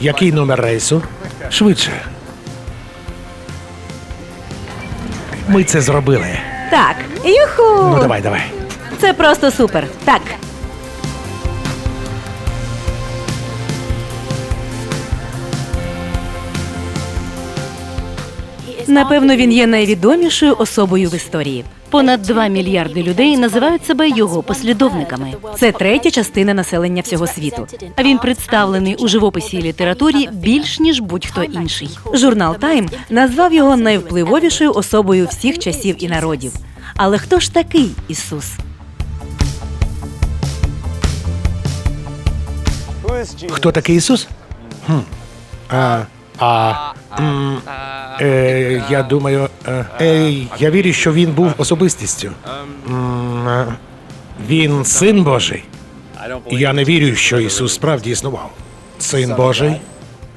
Який номер рейсу? Швидше. Ми це зробили. Так, юху! Ну давай, давай. Це просто супер. Так. Напевно, він є найвідомішою особою в історії. Понад 2 мільярди людей називають себе його послідовниками. Це третя частина населення всього світу. А він представлений у живописі і літературі більш ніж будь-хто інший. Журнал Тайм назвав його найвпливовішою особою всіх часів і народів. Але хто ж такий Ісус? Хто такий Ісус? Хм. А, а, м, е, я думаю, е, е, я вірю, що він був особистістю. М, е, він син Божий. Я не вірю, що Ісус справді існував. Син Божий.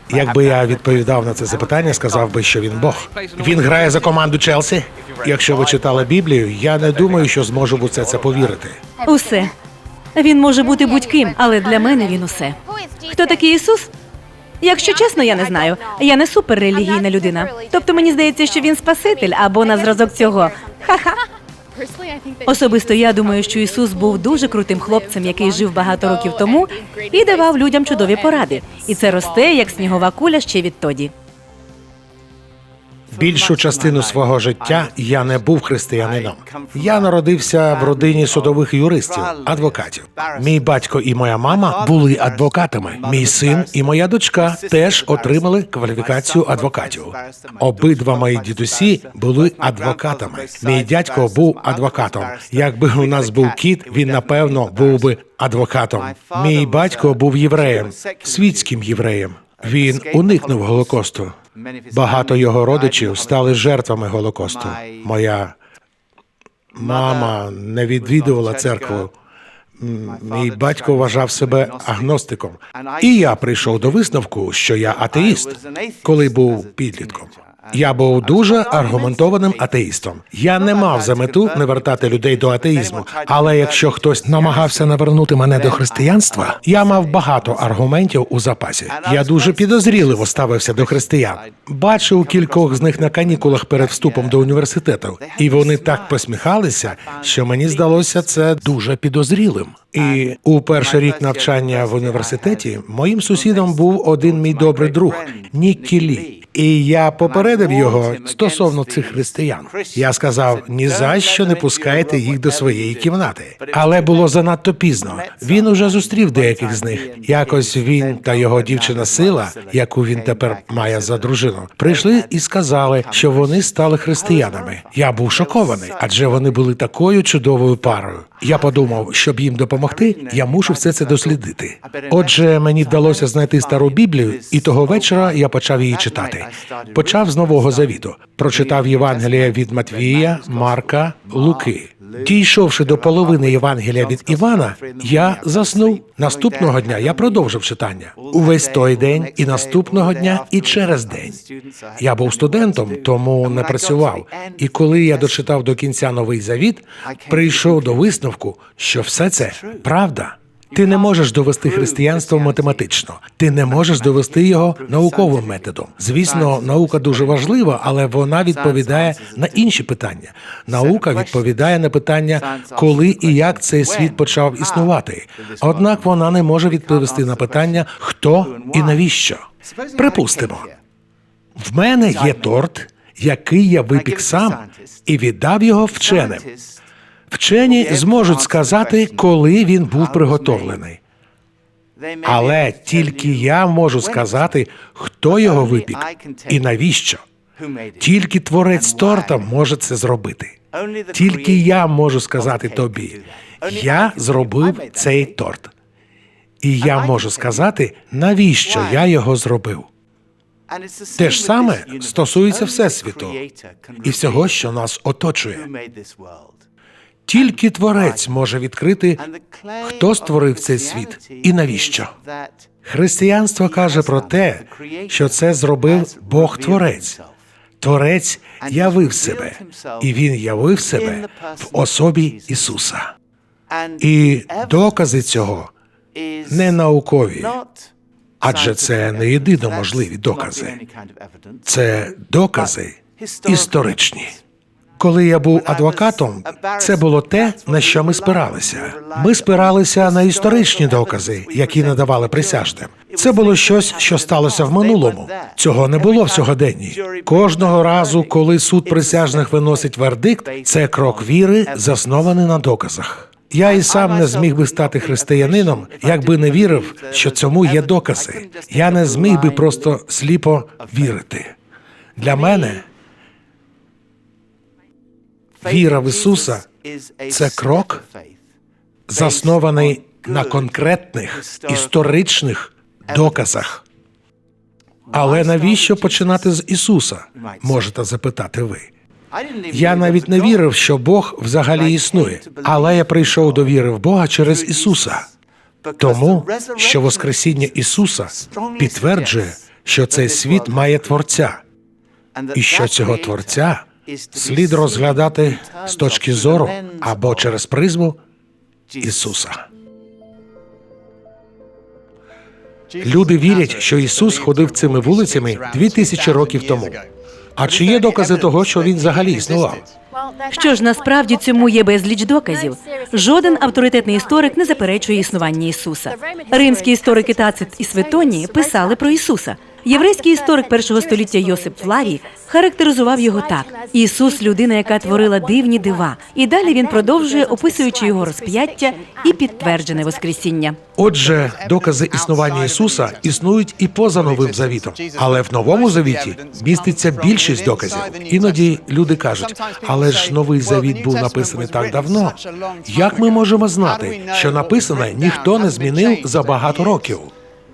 Якби я відповідав на це запитання, сказав би, що він Бог. Він грає за команду Челсі. Якщо ви читали Біблію, я не думаю, що зможу в усе це повірити. Усе. Він може бути будь-ким, але для мене він усе. Хто такий Ісус? Якщо чесно, я не знаю. Я не суперрелігійна людина. Тобто мені здається, що він спаситель або на зразок цього. Ха-ха. Особисто я думаю, що Ісус був дуже крутим хлопцем, який жив багато років тому і давав людям чудові поради. І це росте як снігова куля ще відтоді. Більшу частину свого життя я не був християнином. Я народився в родині судових юристів, адвокатів. Мій батько і моя мама були адвокатами. Мій син і моя дочка теж отримали кваліфікацію адвокатів. Обидва мої дідусі були адвокатами. Мій дядько був адвокатом. Якби у нас був кіт, він напевно був би адвокатом. Мій батько був євреєм, світським євреєм. Він уникнув голокосту. Багато його родичів стали жертвами голокосту. Моя мама не відвідувала церкву. Мій батько вважав себе агностиком. І я прийшов до висновку, що я атеїст, коли був підлітком. Я був дуже аргументованим атеїстом. Я не мав за мету не вертати людей до атеїзму. Але якщо хтось намагався навернути мене до християнства, я мав багато аргументів у запасі. Я дуже підозріливо ставився до християн. Бачив кількох з них на канікулах перед вступом до університету, і вони так посміхалися, що мені здалося це дуже підозрілим. І у перший рік навчання в університеті моїм сусідом був один мій добрий друг Ніккі Лі. І я попередив його стосовно цих християн. Я сказав: ні за що не пускайте їх до своєї кімнати. Але було занадто пізно. Він уже зустрів деяких з них. Якось він та його дівчина сила, яку він тепер має за дружину, прийшли і сказали, що вони стали християнами. Я був шокований, адже вони були такою чудовою парою. Я подумав, щоб їм допомогти, я мушу все це дослідити. Отже, мені вдалося знайти стару Біблію, і того вечора я почав її читати. Почав з Нового Завіту. Прочитав Євангелія від Матвія, Марка, Луки. Дійшовши до половини Євангелія від Івана, я заснув. Наступного дня я продовжив читання. Увесь той день і наступного дня, і через день. Я був студентом, тому не працював. І коли я дочитав до кінця новий завіт, прийшов до висновку, що все це правда. Ти не можеш довести християнство математично. Ти не можеш довести його науковим методом. Звісно, наука дуже важлива, але вона відповідає на інші питання. Наука відповідає на питання, коли і як цей світ почав існувати. Однак вона не може відповісти на питання, хто і навіщо. Припустимо, в мене є торт, який я випік сам і віддав його вченим. Вчені зможуть сказати, коли він був приготовлений. Але тільки я можу сказати, хто його випік і навіщо. Тільки творець торта може це зробити. Тільки я можу сказати тобі, я зробив цей торт. І я можу сказати, навіщо я його зробив. Те ж саме стосується Всесвіту і всього, що нас оточує. Тільки творець може відкрити, хто створив цей світ і навіщо. Християнство каже про те, що це зробив Бог Творець. Творець явив себе, і він явив себе в особі Ісуса. І докази цього не наукові, Адже це не єдино можливі докази. Це докази історичні. Коли я був адвокатом, це було те, на що ми спиралися. Ми спиралися на історичні докази, які надавали присяжним. Це було щось, що сталося в минулому. Цього не було в сьогоденні. Кожного разу, коли суд присяжних виносить вердикт, це крок віри, заснований на доказах. Я і сам не зміг би стати християнином, якби не вірив, що цьому є докази. Я не зміг би просто сліпо вірити. Для мене Віра в Ісуса це крок, заснований на конкретних історичних доказах. Але навіщо починати з Ісуса? Можете запитати ви. Я навіть не вірив, що Бог взагалі існує, але я прийшов до віри в Бога через Ісуса, тому що Воскресіння Ісуса підтверджує, що цей світ має Творця, і що цього Творця слід розглядати з точки зору або через призму Ісуса. Люди вірять, що Ісус ходив цими вулицями дві тисячі років тому. А чи є докази того, що він взагалі існував? Що ж насправді цьому є безліч доказів. Жоден авторитетний історик не заперечує існування Ісуса. Римські історики Тацит і Светонії писали про Ісуса. Єврейський історик першого століття Йосип Флавій характеризував його так: Ісус людина, яка творила дивні дива. І далі він продовжує, описуючи його розп'яття і підтверджене Воскресіння. Отже, докази існування Ісуса існують і поза новим завітом, але в новому завіті міститься більшість доказів. Іноді люди кажуть, але ж новий завіт був написаний так давно. Як ми можемо знати, що написане ніхто не змінив за багато років?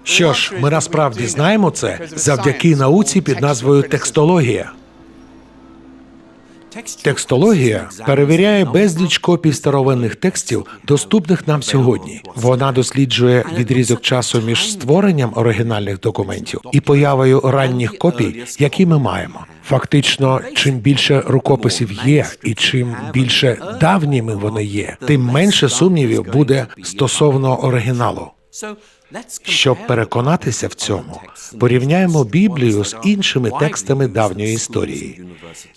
Що ж, ми насправді знаємо це завдяки науці під назвою текстологія. Текстологія перевіряє безліч копій старовинних текстів, доступних нам сьогодні. Вона досліджує відрізок часу між створенням оригінальних документів і появою ранніх копій, які ми маємо. Фактично, чим більше рукописів є, і чим більше давніми вони є, тим менше сумнівів буде стосовно оригіналу. Щоб переконатися в цьому, порівняємо Біблію з іншими текстами давньої історії.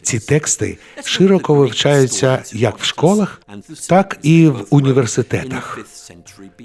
Ці тексти широко вивчаються як в школах, так і в університетах.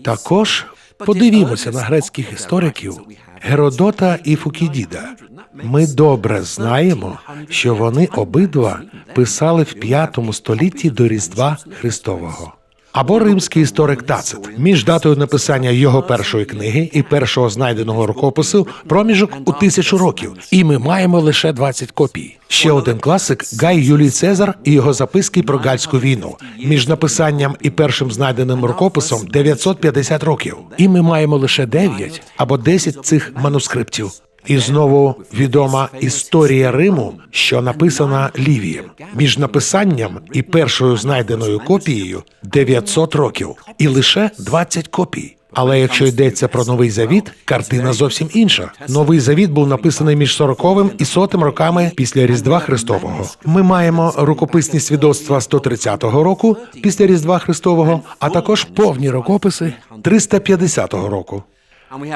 Також подивімося на грецьких істориків Геродота і Фукідіда. Ми добре знаємо, що вони обидва писали в п'ятому столітті до Різдва Христового. Або римський історик Тацит між датою написання його першої книги і першого знайденого рукопису проміжок у тисячу років, і ми маємо лише 20 копій. Ще один класик Гай Юлій Цезар і його записки про гальську війну. Між написанням і першим знайденим рукописом 950 років, і ми маємо лише 9 або 10 цих манускриптів. І знову відома історія Риму, що написана Лівієм. Між написанням і першою знайденою копією 900 років, і лише 20 копій. Але якщо йдеться про новий завіт, картина зовсім інша. Новий завіт був написаний між 40 і 100 роками після Різдва Христового. Ми маємо рукописні свідоцтва 130 року після Різдва Христового, а також повні рукописи 350 року.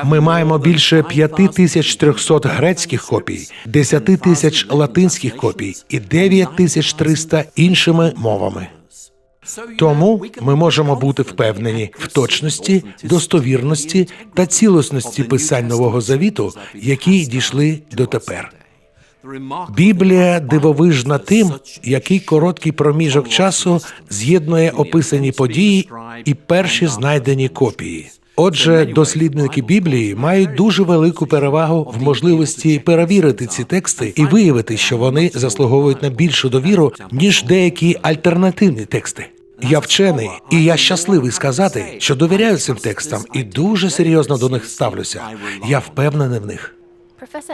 Ми маємо більше 5300 грецьких копій, 10 тисяч латинських копій і 9300 іншими мовами. Тому ми можемо бути впевнені в точності, достовірності та цілісності писань Нового Завіту, які дійшли дотепер. Біблія дивовижна тим, який короткий проміжок часу з'єднує описані події і перші знайдені копії. Отже, дослідники Біблії мають дуже велику перевагу в можливості перевірити ці тексти і виявити, що вони заслуговують на більшу довіру ніж деякі альтернативні тексти. Я вчений, і я щасливий сказати, що довіряю цим текстам і дуже серйозно до них ставлюся. Я впевнений в них.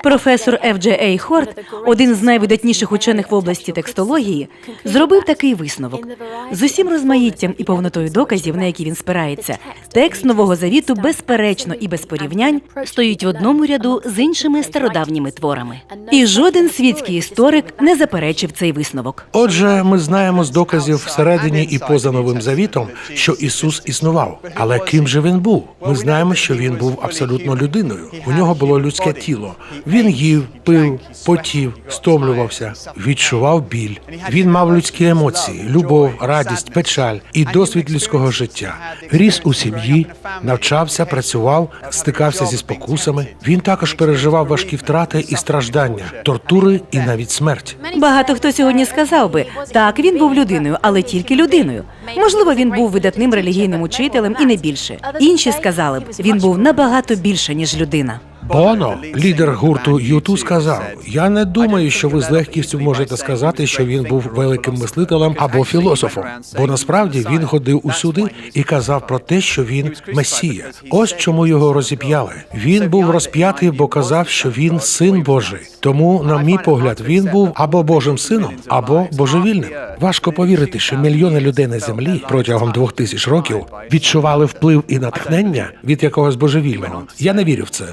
Професор Ф. Дж. Ей Хорт, один з найвидатніших учених в області текстології, зробив такий висновок з усім розмаїттям і повнотою доказів, на які він спирається. Текст нового завіту безперечно і без порівнянь стоїть в одному ряду з іншими стародавніми творами. І жоден світський історик не заперечив цей висновок. Отже, ми знаємо з доказів всередині і поза новим завітом, що Ісус існував. Але ким же він був? Ми знаємо, що він був абсолютно людиною. У нього було людське тіло. Він їв, пив, потів, стомлювався, відчував біль. Він мав людські емоції, любов, радість, печаль і досвід людського життя. Ріс у сім'ї, навчався, працював, стикався зі спокусами. Він також переживав важкі втрати і страждання, тортури і навіть смерть. Багато хто сьогодні сказав би, так він був людиною, але тільки людиною. Можливо, він був видатним релігійним учителем і не більше. Інші сказали б, він був набагато більше ніж людина. Боно, лідер гурту Юту, сказав: Я не думаю, що ви з легкістю можете сказати, що він був великим мислителем або філософом, бо насправді він ходив усюди і казав про те, що він месія. Ось чому його розіп'яли. Він був розп'ятий, бо казав, що він син Божий. Тому, на мій погляд, він був або Божим сином, або божевільним. Важко повірити, що мільйони людей на землі протягом двох тисяч років відчували вплив і натхнення від якогось божевільного. Я не вірю в це.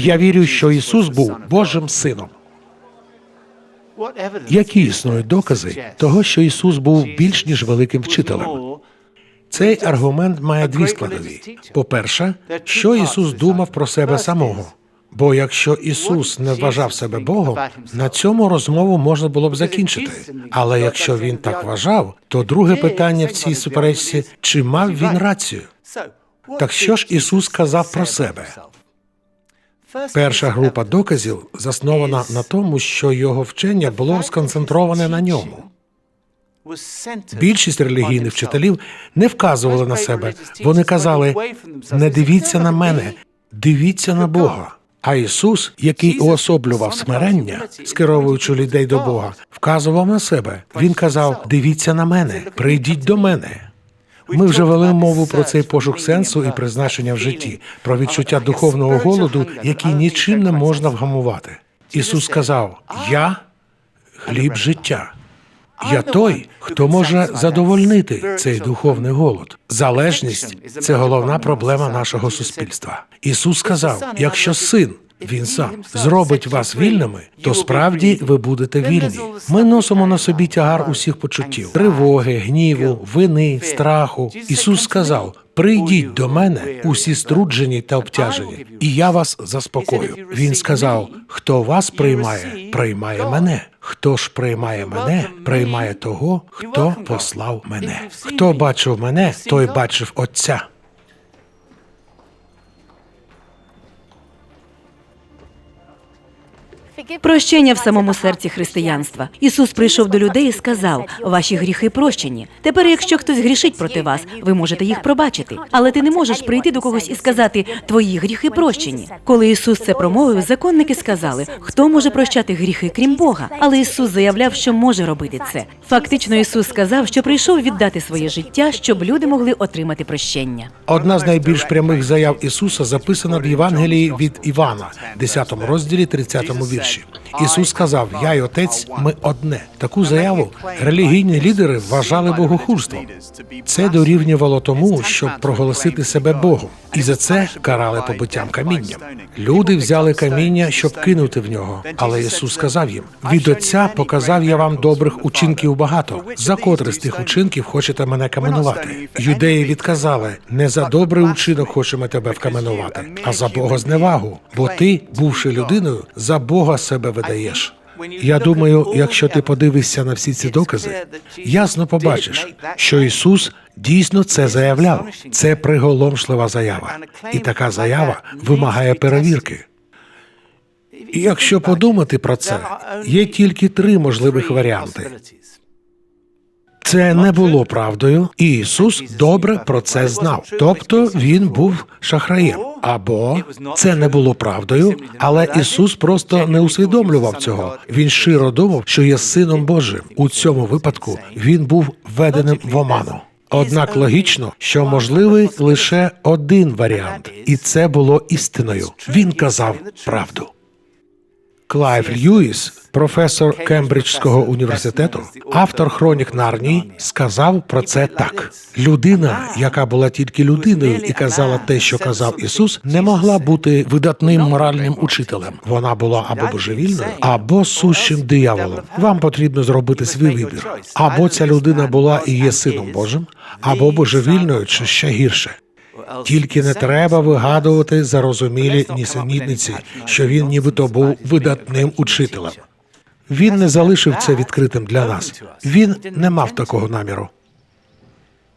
Я вірю, що Ісус був Божим сином. Які існують докази того, що Ісус був більш ніж великим вчителем? Цей аргумент має дві складові. По-перше, що Ісус думав про себе самого. Бо якщо Ісус не вважав себе Богом, на цьому розмову можна було б закінчити. Але якщо він так вважав, то друге питання в цій суперечці чи мав він рацію? Так що ж Ісус сказав про себе? Перша група доказів заснована на тому, що його вчення було сконцентроване на ньому. Більшість релігійних вчителів не вказували на себе. Вони казали: не дивіться на мене, дивіться на Бога. А Ісус, який уособлював смирення, скеровуючи людей до Бога, вказував на себе. Він казав: Дивіться на мене, прийдіть до мене. Ми вже вели мову про цей пошук сенсу і призначення в житті, про відчуття духовного голоду, який нічим не можна вгамувати. Ісус сказав: Я хліб життя. Я той, хто може задовольнити цей духовний голод. Залежність це головна проблема нашого суспільства. Ісус сказав: якщо син. Він сам зробить вас вільними, то справді ви будете вільні. Ми носимо на собі тягар усіх почуттів: тривоги, гніву, вини, страху. Ісус сказав: Прийдіть до мене, усі струджені та обтяжені, і я вас заспокою. Він сказав: Хто вас приймає, приймає мене. Хто ж приймає мене, приймає того, хто послав мене. Хто бачив мене, той бачив Отця. Прощення в самому серці християнства. Ісус прийшов до людей і сказав: ваші гріхи прощені. Тепер, якщо хтось грішить проти вас, ви можете їх пробачити. Але ти не можеш прийти до когось і сказати Твої гріхи прощені. Коли Ісус це промовив, законники сказали, хто може прощати гріхи, крім Бога. Але Ісус заявляв, що може робити це. Фактично, Ісус сказав, що прийшов віддати своє життя, щоб люди могли отримати прощення. Одна з найбільш прямих заяв Ісуса записана в Євангелії від Івана, 10 розділі, 30 вірші. You. Ісус сказав: Я й отець, ми одне. Таку заяву релігійні лідери вважали богохульством. Це дорівнювало тому, щоб проголосити себе Богом, і за це карали побиттям камінням. Люди взяли каміння, щоб кинути в нього. Але Ісус сказав їм: від Отця показав я вам добрих учинків багато. За котре з тих учинків хочете мене каменувати? Юдеї відказали: не за добрий учинок хочемо тебе вкаменувати, а за Богозневагу. Бо ти, бувши людиною, за Бога себе видаєш. Я думаю, якщо ти подивишся на всі ці докази, ясно побачиш, що Ісус дійсно це заявляв. Це приголомшлива заява, і така заява вимагає перевірки. І якщо подумати про це, є тільки три можливих варіанти. Це не було правдою, і Ісус добре про це знав. Тобто він був шахраєм. Або це не було правдою, але Ісус просто не усвідомлював цього. Він щиро думав, що є сином Божим. У цьому випадку він був введеним в оману. Однак логічно, що можливий лише один варіант, і це було істиною. Він казав правду. Клайв Льюіс, професор Кембриджського університету, автор хронік Нарнії, сказав про це так: людина, яка була тільки людиною і казала те, що казав Ісус, не могла бути видатним моральним учителем. Вона була або божевільною, або сущим дияволом. Вам потрібно зробити свій вибір. Або ця людина була і є сином Божим, або божевільною, чи ще гірше. Тільки не треба вигадувати зарозумілі нісенітниці, що він нібито був видатним учителем. Він не залишив це відкритим для нас. Він не мав такого наміру.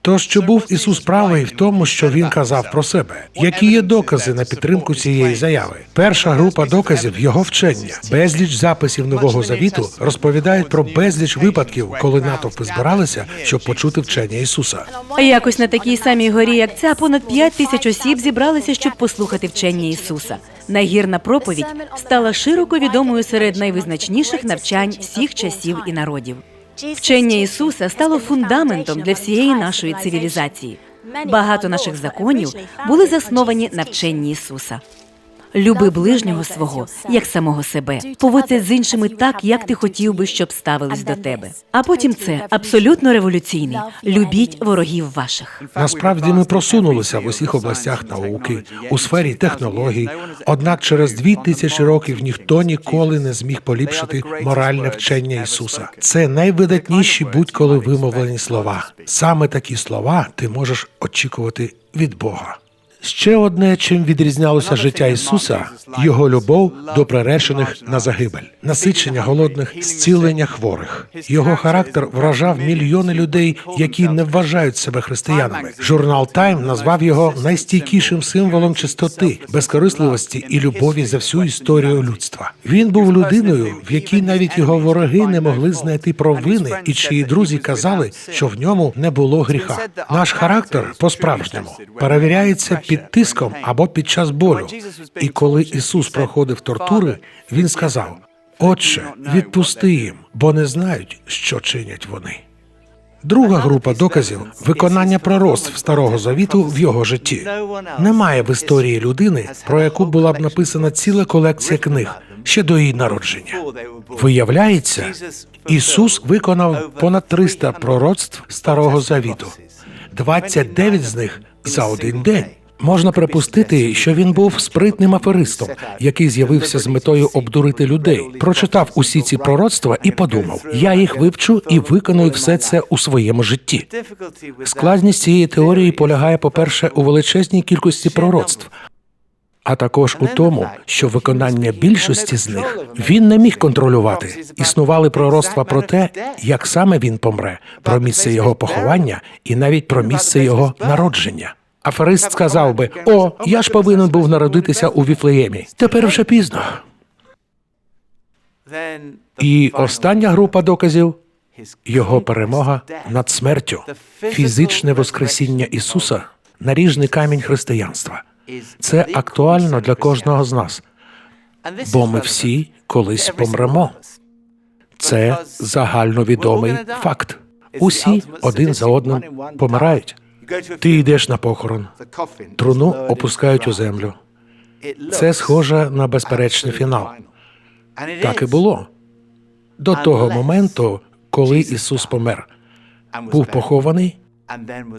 То, що був Ісус правий в тому, що він казав про себе. Які є докази на підтримку цієї заяви? Перша група доказів його вчення. Безліч записів нового завіту розповідають про безліч випадків, коли натовпи збиралися, щоб почути вчення Ісуса. Якось на такій самій горі, як ця, понад п'ять тисяч осіб зібралися, щоб послухати вчення Ісуса. Нагірна проповідь стала широко відомою серед найвизначніших навчань всіх часів і народів. Вчення Ісуса стало фундаментом для всієї нашої цивілізації. Багато наших законів були засновані на вченні Ісуса. Люби ближнього свого як самого себе. Поводься з іншими так, як ти хотів би, щоб ставились до тебе. А потім це абсолютно революційний. Любіть ворогів ваших. Насправді ми просунулися в усіх областях науки у сфері технологій. Однак через дві тисячі років ніхто ніколи не зміг поліпшити моральне вчення Ісуса. Це найвидатніші будь-коли вимовлені слова. Саме такі слова ти можеш очікувати від Бога. Ще одне, чим відрізнялося життя Ісуса, його любов до приречених на загибель, насичення голодних, зцілення хворих. Його характер вражав мільйони людей, які не вважають себе християнами. Журнал Тайм назвав його найстійкішим символом чистоти, безкорисливості і любові за всю історію людства. Він був людиною, в якій навіть його вороги не могли знайти провини, і чиї друзі казали, що в ньому не було гріха. Наш характер по-справжньому перевіряється під тиском або під час болю. І коли Ісус проходив тортури, він сказав: Отче, відпусти їм, бо не знають, що чинять вони. Друга група доказів виконання пророцтв старого завіту в його житті. Немає в історії людини, про яку була б написана ціла колекція книг ще до її народження. Виявляється, Ісус виконав понад 300 пророцтв старого завіту, 29 з них за один день. Можна припустити, що він був спритним аферистом, який з'явився з метою обдурити людей, прочитав усі ці пророцтва і подумав: я їх вивчу і виконую все це у своєму житті. Складність цієї теорії полягає, по-перше, у величезній кількості пророцтв, а також у тому, що виконання більшості з них він не міг контролювати. Існували пророцтва про те, як саме він помре, про місце його поховання і навіть про місце його народження. Аферист сказав би: О, я ж повинен був народитися у Віфлеємі. Тепер вже пізно. І остання група доказів його перемога над смертю, фізичне воскресіння Ісуса, наріжний камінь християнства. Це актуально для кожного з нас, бо ми всі колись помремо. Це загальновідомий факт. Усі один за одним помирають. Ти йдеш на похорон, труну опускають у землю. Це схоже на безперечний фінал. Так і було до того моменту, коли Ісус помер, був похований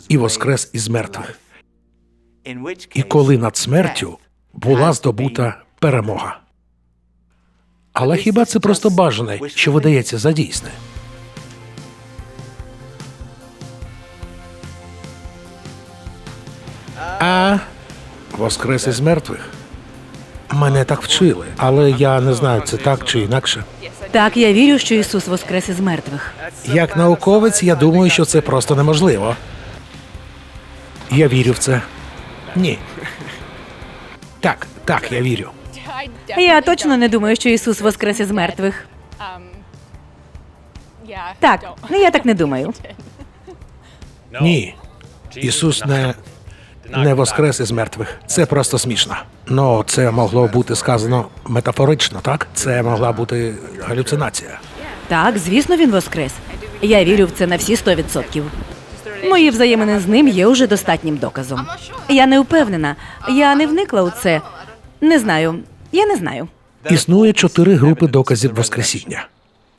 і воскрес із мертвих. І коли над смертю була здобута перемога. Але хіба це просто бажане, що видається за дійсне? А воскрес із мертвих. Мене так вчили, але я не знаю, це так чи інакше. Так, я вірю, що Ісус воскрес із мертвих. Як науковець, я думаю, що це просто неможливо. Я вірю в це. Ні. Так, так, я вірю. Я точно не думаю, що Ісус воскрес із мертвих. Так, ну я так не думаю. Ні. Ісус не, не воскрес із мертвих. Це просто смішно. Ну, це могло бути сказано метафорично, так? Це могла бути галюцинація. Так, звісно, він воскрес. Я вірю в це на всі 100%. Мої взаємини з ним є уже достатнім доказом. Я не впевнена. Я не вникла у це. Не знаю. Я не знаю. Існує чотири групи доказів Воскресіння.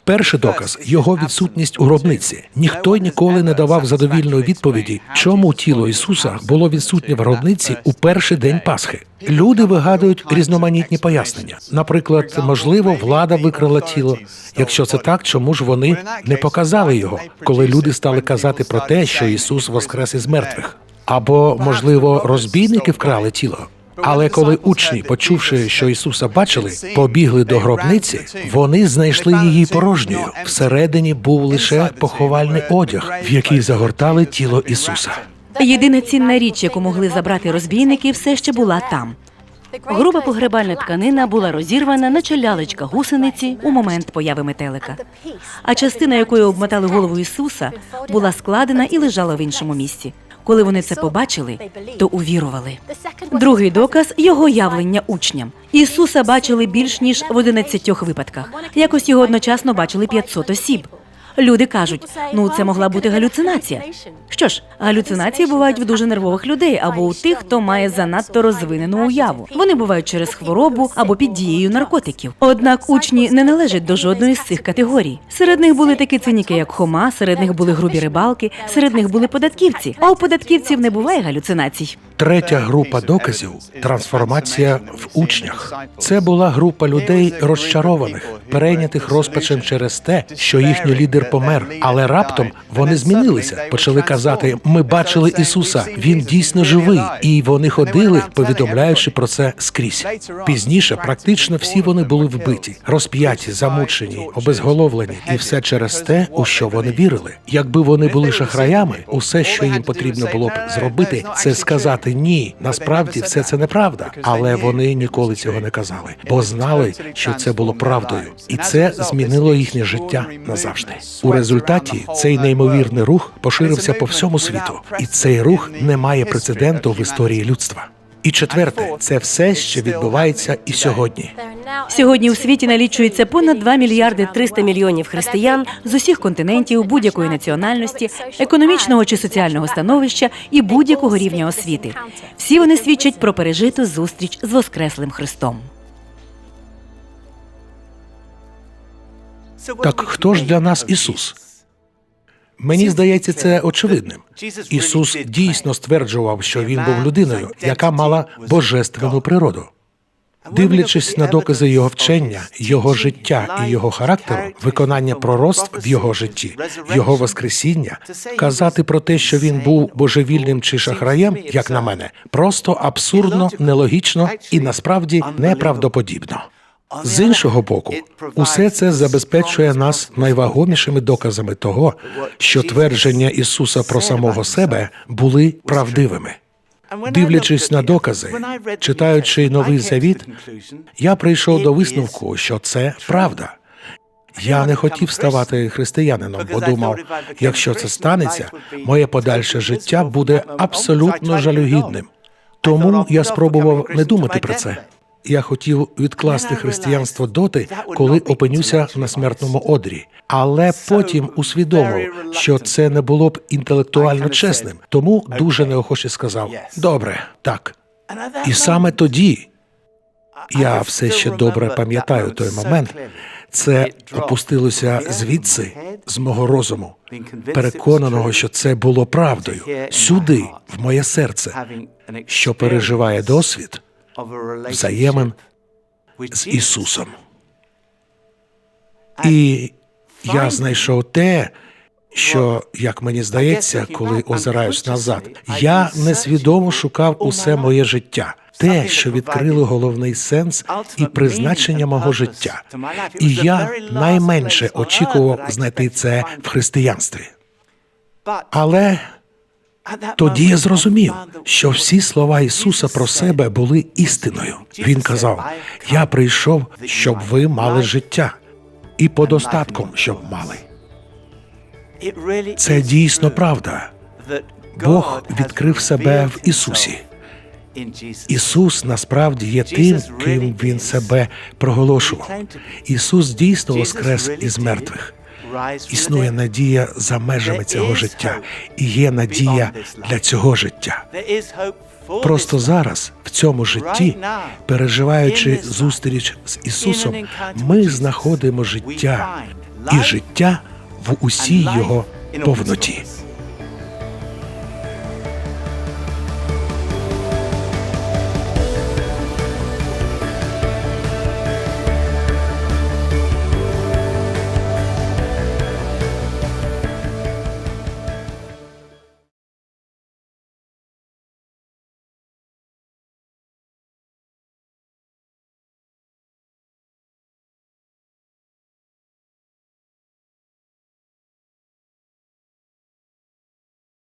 Перший доказ його відсутність у гробниці. Ніхто ніколи не давав задовільної відповіді, чому тіло Ісуса було відсутнє в гробниці у перший день Пасхи. Люди вигадують різноманітні пояснення. Наприклад, можливо, влада викрала тіло. Якщо це так, чому ж вони не показали його, коли люди стали казати про те, що Ісус воскрес із мертвих? Або, можливо, розбійники вкрали тіло. Але коли учні, почувши, що Ісуса бачили, побігли до гробниці, вони знайшли її порожньою. Всередині був лише поховальний одяг, в який загортали тіло Ісуса. Єдина цінна річ, яку могли забрати розбійники, все ще була там. Груба погребальна тканина була розірвана, наче лялечка гусениці у момент появи метелика. А частина, якою обмотали голову Ісуса, була складена і лежала в іншому місці. Коли вони це побачили, то увірували. Другий доказ його явлення учням. Ісуса бачили більш ніж в 11 випадках. Якось його одночасно бачили 500 осіб. Люди кажуть, ну це могла бути галюцинація. Що ж, галюцинації бувають в дуже нервових людей або у тих, хто має занадто розвинену уяву. Вони бувають через хворобу або під дією наркотиків. Однак учні не належать до жодної з цих категорій. Серед них були такі циніки, як Хома, серед них були грубі рибалки, серед них були податківці. А у податківців не буває галюцинацій. Третя група доказів трансформація в учнях. Це була група людей розчарованих, перейнятих розпачем через те, що їхній лідер помер. Але раптом вони змінилися, почали казати: Ми бачили Ісуса, він дійсно живий, і вони ходили, повідомляючи про це скрізь. Пізніше практично всі вони були вбиті, розп'яті, замучені, обезголовлені, і все через те, у що вони вірили. Якби вони були шахраями, усе, що їм потрібно було б зробити, це сказати ні. Насправді все це неправда, але вони ніколи цього не казали, бо знали, що це було правдою, і це змінило їхнє життя назавжди. У результаті цей неймовірний рух поширився по всьому світу, і цей рух не має прецеденту в історії людства. І четверте, це все, що відбувається і сьогодні. Сьогодні у світі налічується понад 2 мільярди 300 мільйонів християн з усіх континентів, будь-якої національності, економічного чи соціального становища і будь-якого рівня освіти. Всі вони свідчать про пережиту зустріч з Воскреслим Христом. Так хто ж для нас Ісус? Мені здається, це очевидним. Ісус дійсно стверджував, що він був людиною, яка мала божественну природу. Дивлячись на докази його вчення, його життя і його характеру, виконання пророцтв в його житті, його воскресіння, казати про те, що він був божевільним чи шахраєм, як на мене, просто абсурдно, нелогічно і насправді неправдоподібно. З іншого боку, усе це забезпечує нас найвагомішими доказами того, що твердження Ісуса про самого себе були правдивими. Дивлячись на докази, читаючи новий завіт, я прийшов до висновку, що це правда. Я не хотів ставати християнином, бо думав, якщо це станеться, моє подальше життя буде абсолютно жалюгідним. Тому я спробував не думати про це. Я хотів відкласти християнство доти, коли опинюся на смертному одрі, але потім усвідомив, що це не було б інтелектуально чесним, тому дуже неохоче сказав: добре, так. І саме тоді я все ще добре пам'ятаю той момент. Це опустилося звідси з мого розуму, переконаного, що це було правдою, сюди, в моє серце, що переживає досвід взаємин з Ісусом. І я знайшов те, що, як мені здається, коли озираюсь назад, я несвідомо шукав усе моє життя, те, що відкрило головний сенс і призначення мого життя. І я найменше очікував знайти це в християнстві. Але тоді я зрозумів, що всі слова Ісуса про себе були істиною. Він казав: Я прийшов, щоб ви мали життя, і подостатком, щоб мали. Це дійсно правда. Бог відкрив себе в Ісусі. Ісус насправді є тим, ким він себе проголошував. Ісус дійсно воскрес із мертвих. Існує надія за межами цього життя, і є надія для цього життя. Просто зараз, в цьому житті, переживаючи зустріч з Ісусом, ми знаходимо життя і життя в усій його повноті.